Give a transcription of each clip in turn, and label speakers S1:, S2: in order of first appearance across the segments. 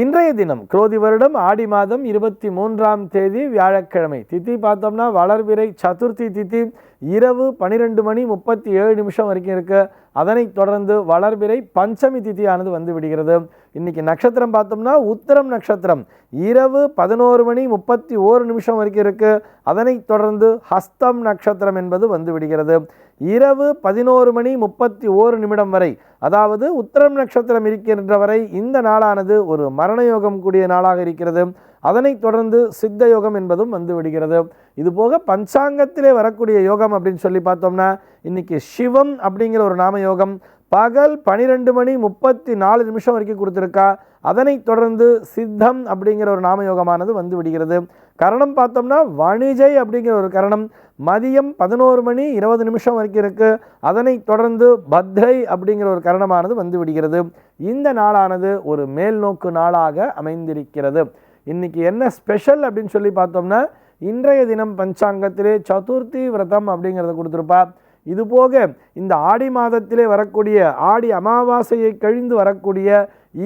S1: இன்றைய தினம் குரோதி வருடம் ஆடி மாதம் இருபத்தி மூன்றாம் தேதி வியாழக்கிழமை. தித்தி பார்த்தோம்னா வளர்பிறை சதுர்த்தி திதி இரவு பன்னிரெண்டு மணி முப்பத்தி ஏழு நிமிஷம் வரைக்கும் இருக்கு. அதனைத் தொடர்ந்து வளர்பிறை பஞ்சமி திதியானது வந்து விடுகிறது. இன்னைக்கு நட்சத்திரம் பார்த்தோம்னா உத்தரம் நட்சத்திரம். இரவு பதினோரு மணி முப்பத்தி ஓரு நிமிஷம் வரைக்கும் இருக்கு. அதனைத் தொடர்ந்து ஹஸ்தம் நட்சத்திரம் என்பது வந்து விடுகிறது. இரவு பதினோரு மணி முப்பத்தி ஓரு நிமிடம் வரை அதாவது உத்தரம் நட்சத்திரம் இருக்கின்ற வரை இந்த நாளானது ஒரு மரண யோகம் கூடிய நாளாக இருக்கிறது. அதனைத் தொடர்ந்து சித்த யோகம் என்பதும் வந்து விடுகிறது. இதுபோக பஞ்சாங்கத்திலே வரக்கூடிய யோகம் அப்படின்னு சொல்லி பார்த்தோம்னா இன்னைக்கு சிவம் அப்படிங்கிற ஒரு நாம யோகம் பகல் பனிரெண்டு மணி முப்பத்தி நாலு நிமிஷம் வரைக்கும் கொடுத்துருக்கா. அதனைத் தொடர்ந்து சித்தம் அப்படிங்கிற ஒரு நாமயோகமானது வந்து விடுகிறது. கரணம் பார்த்தோம்னா வணிஜை அப்படிங்கிற ஒரு கரணம். மதியம் பதினோரு மணி இருபது நிமிஷம் வரைக்கும் இருக்குது அதனைத் தொடர்ந்து பத்ரை அப்படிங்கிற ஒரு கரணமானது வந்து விடுகிறது. இந்த நாளானது ஒரு மேல்நோக்கு நாளாக அமைந்திருக்கிறது. இன்றைக்கி என்ன ஸ்பெஷல் அப்படின்னு சொல்லி பார்த்தோம்னா இன்றைய தினம் பஞ்சாங்கத்திலே சதுர்த்தி விரதம் அப்படிங்கிறத கொடுத்துருப்பா. இதுபோக இந்த ஆடி மாதத்திலே வரக்கூடிய ஆடி அமாவாசையை கழிந்து வரக்கூடிய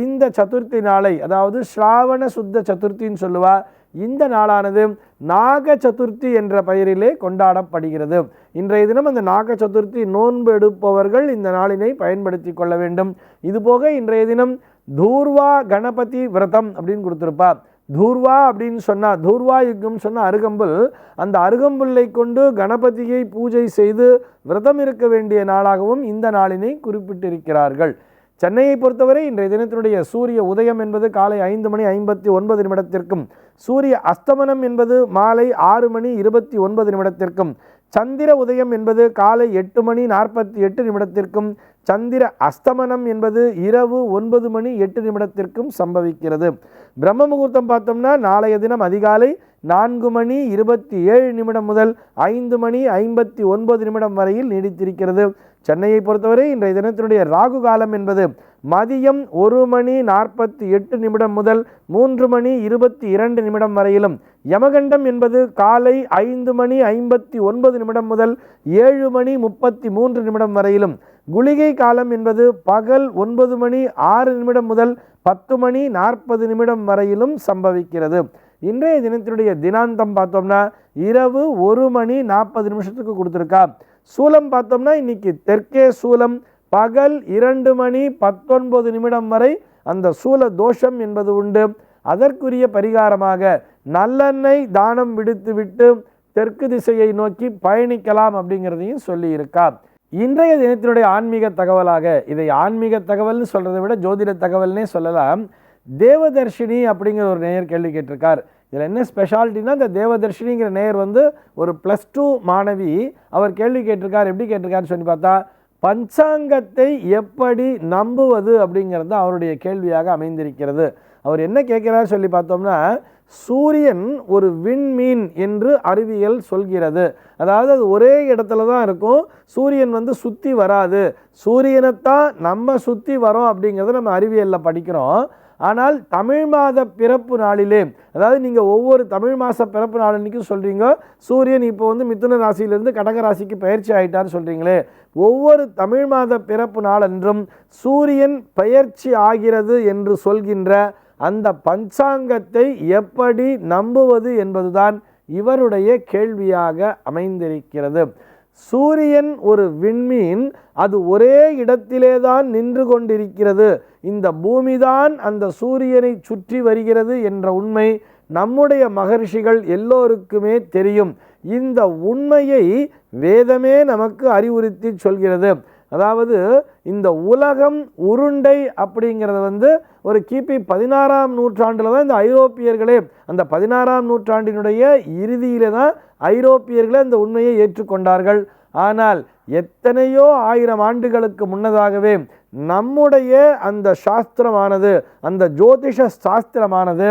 S1: இந்த சதுர்த்தி நாளை அதாவது ஸ்ராவண சுத்த சதுர்த்தின்னு சொல்லுவார் இந்த நாளானது நாக சதுர்த்தி என்ற பெயரிலே கொண்டாடப்படுகிறது. இன்றைய தினம் அந்த நாக சதுர்த்தி நோன்பு எடுப்பவர்கள் இந்த நாளினை பயன்படுத்தி கொள்ள வேண்டும். இதுபோக இன்றைய தினம் தூர்வா கணபதி விரதம் அப்படின்னு கொடுத்துருப்பா. தூர்வா அப்படின்னு சொன்னால் தூர்வா யுகம் சொன்னால் அருகம்புல் அந்த அருகம்புல்லை கொண்டு கணபதியை பூஜை செய்து விரதம் இருக்க வேண்டிய நாளாகவும் இந்த நாளினை குறிப்பிட்டிருக்கிறார்கள். சென்னையை பொறுத்தவரை இன்றைய தினத்தினுடைய சூரிய உதயம் என்பது காலை ஐந்து மணி ஐம்பத்தி ஒன்பது நிமிடத்திற்கும் சூரிய அஸ்தமனம் என்பது மாலை ஆறு மணி இருபத்தி ஒன்பது நிமிடத்திற்கும் சந்திர உதயம் என்பது காலை எட்டு மணி நாற்பத்தி எட்டு நிமிடத்திற்கும் சந்திர அஸ்தமனம் என்பது இரவு ஒன்பது மணி எட்டு நிமிடத்திற்கும் சம்பவிக்கிறது. பிரம்ம முகூர்த்தம் பார்த்தோம்னா நாளைய தினம் அதிகாலை நான்கு மணி இருபத்தி ஏழு நிமிடம் முதல் ஐந்து மணி ஐம்பத்தி ஒன்பது நிமிடம் வரையில் நீடித்திருக்கிறது. சென்னையை பொறுத்தவரை இன்றைய தினத்தினுடைய ராகு காலம் என்பது மதியம் ஒரு மணி நாற்பத்தி எட்டு நிமிடம் முதல் மூன்று மணி இருபத்தி இரண்டு நிமிடம் வரையிலும் யமகண்டம் என்பது காலை ஐந்து மணி ஐம்பத்தி ஒன்பது நிமிடம் முதல் ஏழு மணி முப்பத்தி மூன்று நிமிடம் வரையிலும். குளிகை காலம் என்பது பகல் ஒன்பது மணி ஆறு நிமிடம் முதல் பத்து மணி நாற்பது நிமிடம் வரையிலும் சம்பவிக்கிறது. இன்றைய தினத்தினுடைய தினாந்தம் பார்த்தோம்னா இரவு ஒரு மணி நாற்பது நிமிஷத்துக்கு கொடுத்துருக்கா. சூலம் பார்த்தோம்னா இன்னைக்கு தெற்கே சூலம் பகல் இரண்டு மணி பத்தொன்பது நிமிடம் வரை அந்த சூல தோஷம் என்பது உண்டு. அதற்குரிய பரிகாரமாக நல்லெண்ணெய் தானம் விடுத்துவிட்டு தெற்கு திசையை நோக்கி பயணிக்கலாம் அப்படிங்கிறதையும் சொல்லியிருக்கா இன்றைய தினத்தினுடைய ஆன்மீக தகவலாக இதை ஆன்மீக தகவல்னு சொல்கிறத விட ஜோதிட தகவல்னே சொல்லலாம். தேவதர்ஷினி அப்படிங்கிற ஒரு நேயர் கேள்வி கேட்டிருக்கார். இதில் என்ன ஸ்பெஷாலிட்டினா இந்த தேவதர்ஷினிங்கிற நேயர் வந்து ஒரு ப்ளஸ் டூ மாணவி அவர் கேள்வி கேட்டிருக்கார். எப்படி கேட்டிருக்காருன்னு சொல்லி பார்த்தா பஞ்சாங்கத்தை எப்படி நம்புவது அப்படிங்கிறது அவருடைய கேள்வியாக அமைந்திருக்கிறது. அவர் என்ன கேட்குறாரு சொல்லி பார்த்தோம்னா சூரியன் ஒரு விண்மீன் என்று அறிவியல் சொல்கிறது. அதாவது அது ஒரே இடத்துல தான் இருக்கும். சூரியன் வந்து சுற்றி வராது. சூரியனைத்தான் நம்ம சுற்றி வரோம் அப்படிங்கிறத நம்ம அறிவியலில் படிக்கிறோம். ஆனால் தமிழ் மாத பிறப்பு நாளிலே அதாவது நீங்கள் ஒவ்வொரு தமிழ் மாத பிறப்பு நாள் அன்றைக்கும் சொல்கிறீங்க சூரியன் இப்போ வந்து மிதுன ராசியிலேருந்து கடக ராசிக்கு பயிற்சி ஆகிட்டார்னு சொல்கிறீங்களே ஒவ்வொரு தமிழ் மாத பிறப்பு நாளன்றும் சூரியன் பயிற்சி ஆகிறது என்று சொல்கின்ற அந்த பஞ்சாங்கத்தை எப்படி நம்புவது என்பதுதான் இவருடைய கேள்வியாக அமைந்திருக்கிறது. சூரியன் ஒரு விண்மீன் அது ஒரே இடத்திலே தான் நின்று கொண்டிருக்கிறது. இந்த பூமிதான் அந்த சூரியனை சுற்றி வருகிறது என்ற உண்மை நம்முடைய மகர்ஷிகள் எல்லோருக்குமே தெரியும். இந்த உண்மையை வேதமே நமக்கு அறிவுறுத்தி சொல்கிறது. அதாவது இந்த உலகம் உருண்டை அப்படிங்கிறது வந்து ஒரு கிபி பதினாறாம் நூற்றாண்டில் தான் இந்த ஐரோப்பியர்களே அந்த பதினாறாம் நூற்றாண்டினுடைய இறுதியில் தான் ஐரோப்பியர்களே இந்த உண்மையை ஏற்றுக்கொண்டார்கள். ஆனால் எத்தனையோ ஆயிரம் ஆண்டுகளுக்கு முன்னதாகவே நம்முடைய அந்த சாஸ்திரமானது அந்த ஜோதிஷ சாஸ்திரமானது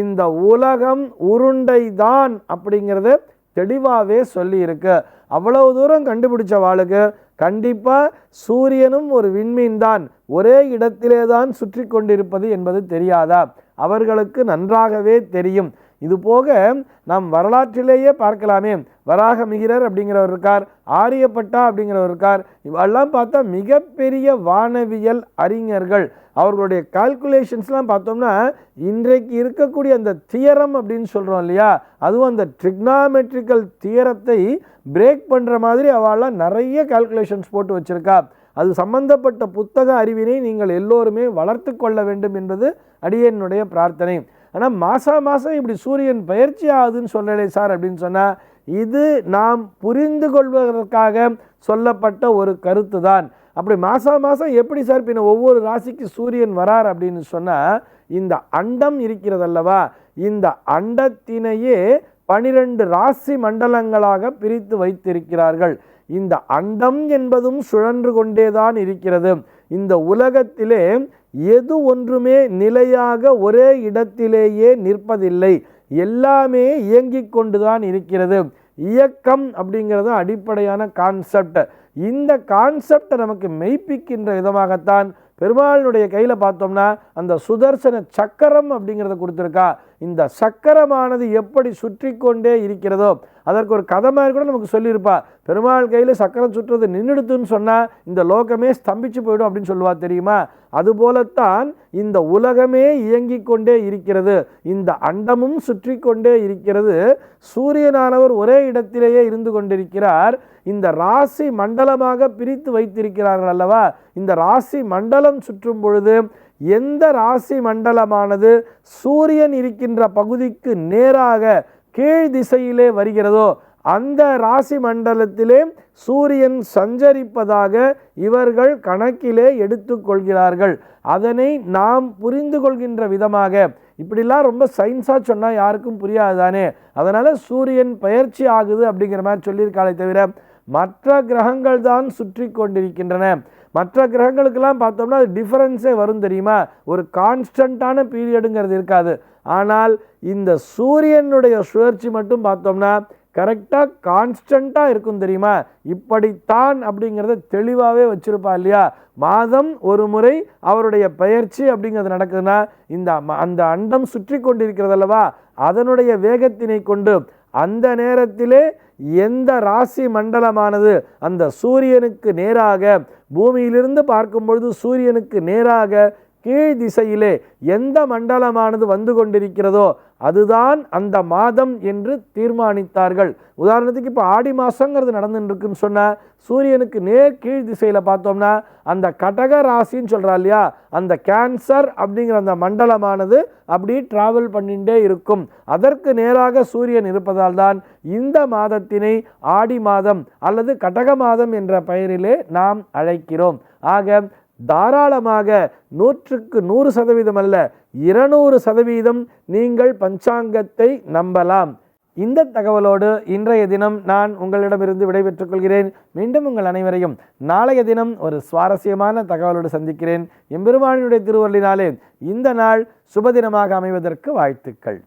S1: இந்த உலகம் உருண்டை தான் அப்படிங்கிறது தெளிவாகவே சொல்லியிருக்கு. அவ்வளவு தூரம் கண்டுபிடிச்ச வாளுக்கு கண்டிப்பாக சூரியனும் ஒரு விண்மீன் தான். ஒரே இடத்திலே தான் சுற்றி கொண்டிருப்பது என்பது தெரியாதா? அவர்களுக்கு நன்றாகவே தெரியும். இது போக நாம் வரலாற்றிலேயே பார்க்கலாமே. வராக மிகிரர் அப்படிங்கிறவர் இருக்கார். ஆரியப்பட்டா அப்படிங்கிறவர் இருக்கார். இவெல்லாம் பார்த்தா மிகப்பெரிய வானவியல் அறிஞர்கள். அவர்களுடைய கால்குலேஷன்ஸ்லாம் பார்த்தோம்னா இன்றைக்கு இருக்கக்கூடிய அந்த தியரம் அப்படின்னு சொல்கிறோம் இல்லையா? அதுவும் அந்த ட்ரிக்னாமெட்ரிக்கல் தியரத்தை பிரேக் பண்ணுற மாதிரி அவெல்லாம் நிறைய கால்குலேஷன்ஸ் போட்டு வச்சுருக்கா. அது சம்பந்தப்பட்ட புத்தக அறிவினை நீங்கள் எல்லோருமே வளர்த்து கொள்ள வேண்டும் என்பது அடியனுடைய பிரார்த்தனை. ஆனால் மாதம் மாதம் இப்படி சூரியன் பயிற்சி ஆகுதுன்னு சொல்லலை சார் அப்படின்னு சொன்னால் இது நாம் புரிந்து கொள்வதற்காக சொல்லப்பட்ட ஒரு கருத்து தான் அப்படி மாதம் மாதம் எப்படி சார் பின்ன ஒவ்வொரு ராசிக்கு சூரியன் வரார் அப்படின்னு சொன்னால் இந்த அண்டம் இருக்கிறதல்லவா இந்த அண்டத்தினையே பனிரெண்டு ராசி மண்டலங்களாக பிரித்து வைத்திருக்கிறார்கள். இந்த அண்டம் என்பதும் சுழன்று கொண்டேதான் இருக்கிறது. இந்த உலகத்திலே எது ஒன்றுமே நிலையாக ஒரே இடத்திலேயே நிற்பதில்லை. எல்லாமே இயங்கிக் கொண்டுதான் இருக்கிறது. இயக்கம் அப்படிங்கிறது அடிப்படையான கான்செப்ட் இந்த கான்செப்டை நமக்கு மெய்ப்பிக்கின்ற விதமாகத்தான் பெருமாளுடைய கையில் பார்த்தோம்னா அந்த சுதர்சன சக்கரம் அப்படிங்கிறத கொடுத்துருக்கா. இந்த சக்கரமானது எப்படி சுற்றி கொண்டே இருக்கிறதோ அதற்கு ஒரு கதை மாதிரி கூட நமக்கு சொல்லியிருப்பா. பெருமாள் கையில் சக்கரம் சுற்றுறது நின்றுடுத்துன்னு சொன்னால் இந்த லோகமே ஸ்தம்பிச்சு போயிடும் அப்படின்னு சொல்லுவா தெரியுமா? அதுபோலத்தான் இந்த உலகமே இயங்கிக் கொண்டே இருக்கிறது. இந்த அண்டமும் சுற்றி கொண்டே இருக்கிறது. சூரியனானவர் ஒரே இடத்திலேயே இருந்து கொண்டிருக்கிறார். இந்த ராசி மண்டலமாக பிரித்து வைத்திருக்கிறார்கள் அல்லவா? இந்த ராசி மண்டலம் சுற்றும் பொழுது எந்த ராசி மண்டலமானது சூரியன் இருக்கின்ற பகுதிக்கு நேராக கீழ் திசையிலே வருகிறதோ அந்த ராசி மண்டலத்திலே சூரியன் சஞ்சரிப்பதாக இவர்கள் கணக்கிலே எடுத்துக்கொள்கிறார்கள். அதனை நாம் புரிந்து கொள்கின்ற விதமாக இப்படிலாம் ரொம்ப சயின்ஸாக சொன்னால் யாருக்கும் புரியாது தானே அதனால் சூரியன் பயிற்சி ஆகுது அப்படிங்கிற மாதிரி சொல்லியிருக்காளே தவிர மற்ற கிரகங்கள் தான் சுற்றி கொண்டிருக்கின்றன மற்ற கிரகங்களுக்கெல்லாம் பார்த்தோம்னா அது டிஃபரன்ஸே வரும் தெரியுமா? ஒரு கான்ஸ்டண்ட்டான பீரியடுங்கிறது இருக்காது. ஆனால் இந்த சூரியனுடைய சுழற்சி மட்டும் பார்த்தோம்னா கரெக்டாக கான்ஸ்டண்ட்டாக இருக்கும் தெரியுமா? இப்படித்தான் அப்படிங்கிறத தெளிவாகவே வச்சுருப்பா இல்லையா? மாதம் ஒரு முறை அவருடைய பயிற்சி அப்படிங்கிறது நடக்குதுன்னா இந்த அந்த அண்டம் சுற்றி கொண்டிருக்கிறது அல்லவா அதனுடைய வேகத்தினை கொண்டு அந்த நேரத்திலே எந்த ராசி மண்டலமானது அந்த சூரியனுக்கு நேராக? பூமியிலிருந்து பார்க்கும் பொழுது சூரியனுக்கு நேராக கீழ் திசையிலே எந்த மண்டலமானது வந்து கொண்டிருக்கிறதோ அதுதான் அந்த மாதம் என்று தீர்மானித்தார்கள். உதாரணத்துக்கு இப்போ ஆடி மாதங்கிறது நடந்துட்டுருக்குன்னு சொன்னால் சூரியனுக்கு நேர் கீழ் திசையில் பார்த்தோம்னா அந்த கடக ராசின்னு சொல்கிறா இல்லையா அந்த கேன்சர் அப்படிங்கிற அந்த மண்டலமானது அப்படி டிராவல் பண்ணிகிட்டே இருக்கும். அதற்கு நேராக சூரியன் இருப்பதால் தான் இந்த மாதத்தினை ஆடி மாதம் அல்லது கடக மாதம் என்ற பெயரிலே நாம் அழைக்கிறோம். ஆக தாராளமாக நூற்றுக்கு நூறு சதவீதம் அல்ல இருநூறு சதவீதம் நீங்கள் பஞ்சாங்கத்தை நம்பலாம். இந்த தகவலோடு இன்றைய தினம் நான் உங்களிடமிருந்து விடைபெற்றுக் கொள்கிறேன். மீண்டும் உங்கள் அனைவரையும் நாளைய தினம் ஒரு சுவாரஸ்யமான தகவலோடு சந்திக்கிறேன். எம்பெருமானினுடைய திருவள்ளினாலே இந்த நாள் சுபதினமாக அமைவதற்கு வாழ்த்துக்கள்.